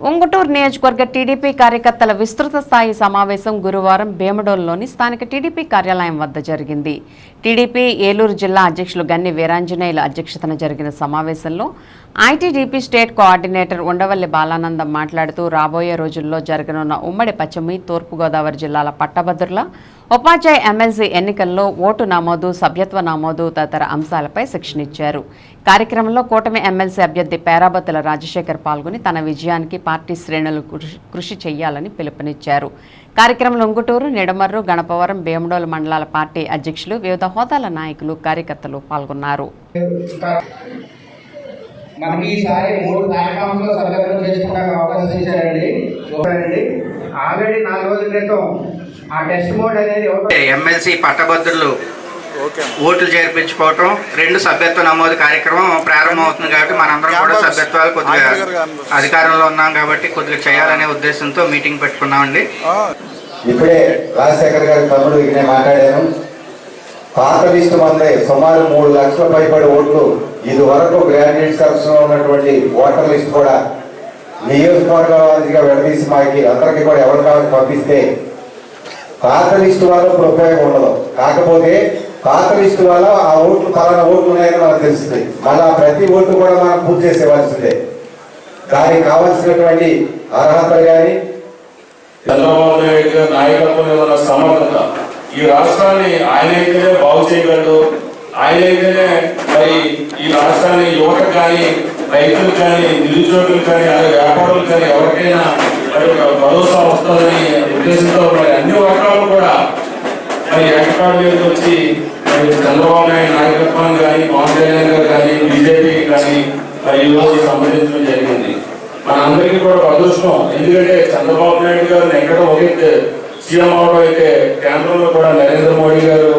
ఉంగుటూరు నియోజకవర్గ టీడీపీ కార్యకర్తల విస్తృత స్థాయి సమావేశం గురువారం భీమడోల్లోని స్థానిక టీడీపీ కార్యాలయం వద్ద జరిగింది. టీడీపీ ఏలూరు జిల్లా అధ్యక్షులు గన్ని వీరాంజనేయుల అధ్యక్షతన జరిగిన సమావేశంలో ITDP state coordinator Undavalli Balanandam మాట్లాడుతూ రాబోయే రోజుల్లో జరగనున్న ఉమ్మడి పశ్చిమి తూర్పుగోదావరి జిల్లాల పట్టభద్రుల ఉపాధ్యాయ ఎమ్మెల్సీ ఎన్నికల్లో ఓటు నమోదు సభ్యత్వ నమోదు తదితర అంశాలపై శిక్షణ ఇచ్చారు కార్యక్రమంలో కూటమి ఎమ్మెల్సీ అభ్యర్థి పేరాబత్తుల రాజశేఖర్ పాల్గొని తన విజయానికి పార్టీ శ్రేణులు కృషి- చేయాలని పిలుపునిచ్చారు. కార్యక్రమంలో ఉంగుటూరు నిడమర్రు గణపవరం భీమడోలు మండలాల పార్టీ అధ్యక్షులు వివిధ హోదాల నాయకులు కార్యకర్తలు పాల్గొన్నారు. మనకి ఈసారి మూడు ప్లాట్ఫామ్స్లో సభ్యత్వం చేసుకోవడానికి అవకాశం ఇచ్చారండి. చూడండి. ఆల్రెడీ నాలుగు రోజుల క్రితం ఆ టెస్ట్ మోడ్ అనేది ఎమ్మెల్సీ పట్టభద్రులు ఓట్లు చేర్పించుకోవటం రెండు సభ్యత్వ నమోదు కార్యక్రమం ప్రారంభం అవుతుంది కాబట్టి మనందరం కూడా సభ్యత్వాలు కొద్దిగా అధికారంలో ఉన్నాం కాబట్టి కొద్దిగా చేయాలనే ఉద్దేశంతో మీటింగ్ పెట్టుకున్నామండి. ఇప్పుడే రాజశేఖర్ గారి తమ్ముడు నేను మాట్లాడాను. పాత లిస్టు మందే సుమారు మూడు లక్షల పైబడి ఓట్లు ఇది వరకు గ్రాడ్యుయేట్ కరప్షన్లో ఉన్నటువంటి ఓటర్ లిస్ట్ కూడా నియోజకవర్గాలుగా విడదీసి మాకి అందరికీ కూడా ఎవరి కావాలి పంపిస్తే పాత లిస్టు వల్ల ఇప్పుడు ఉపయోగం ఉండదు. కాకపోతే పాత వల్ల ఆ ఓట్లు పలానా ఓట్లు ఉన్నాయని మనకు తెలుస్తుంది మళ్ళా ప్రతి ఓటు కూడా మనం పూర్తి చేసేవాల్సిందే. దానికి కావాల్సినటువంటి అర్హత కానీ చంద్రబాబు నాయుడు గారి నాయకత్వంలో ఉన్న సమర్థత? ఈ రాష్ట్రాన్ని ఆయన అయితేనే బాగు చేయగలడు. ఆయన అయితేనే మరి ఈ రాష్ట్రాన్ని యువత కానీ రైతులు కానీ నిరుద్యోగులు కానీ అలాగే వ్యాపారులు కానీ ఎవరికైనా మరి భరోసా వస్తుందని ఉద్దేశంతో మరి అన్ని వర్గాలు కూడా మాట్లాడలేదు వచ్చి చంద్రబాబు నాయుడు నాయకత్వాన్ని కానీ పవన్ కళ్యాణ్ గారు కానీ బీజేపీ కానీ ఈరోజు సంబంధించడం జరిగింది. మనందరికీ కూడా అదృష్టం. ఎందుకంటే చంద్రబాబు నాయుడు గారిని ఎక్కడ ఒకే సీఎం అవడం అయితే కేంద్రంలో కూడా నరేంద్ర మోడీ గారు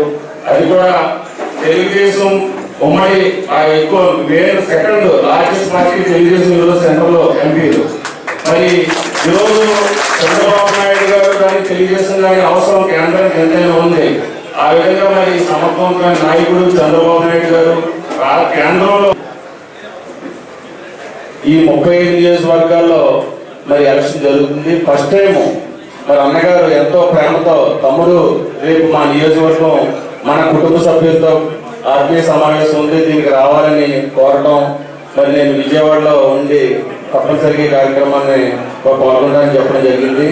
అది కూడా తెలుగుదేశం ఉమ్మడి ఆ ఎక్కువ వేరే సెకండ్ లార్జెస్ట్ పార్టీ తెలుగుదేశం ఈరోజు సెంటర్లో ఎంపీలు. మరి ఈరోజు చంద్రబాబు నాయుడు గారు కానీ తెలుగుదేశం కానీ అవసరం కేంద్రానికి ఎంతైనా ఉంది. ఆ విధంగా మరి సమర్థవంతమైన నాయకుడు చంద్రబాబు నాయుడు గారు ఆ కేంద్రంలో ఈ ముప్పై ఐదు నియోజకవర్గాల్లో మరి ఎలక్షన్ జరుగుతుంది. ఫస్ట్ టైం మరి అన్నగారు ఎంతో ప్రేమతో తమ్ముడు రేపు మా నియోజకవర్గం మన కుటుంబ సభ్యులతో ఆత్మీయ సమావేశం ఉంది. దీనికి రావాలని కోరటం మరి నేను విజయవాడలో ఉండి తప్పనిసరిగా కార్యక్రమాన్ని పాల్గొనడానికి చెప్పడం జరిగింది.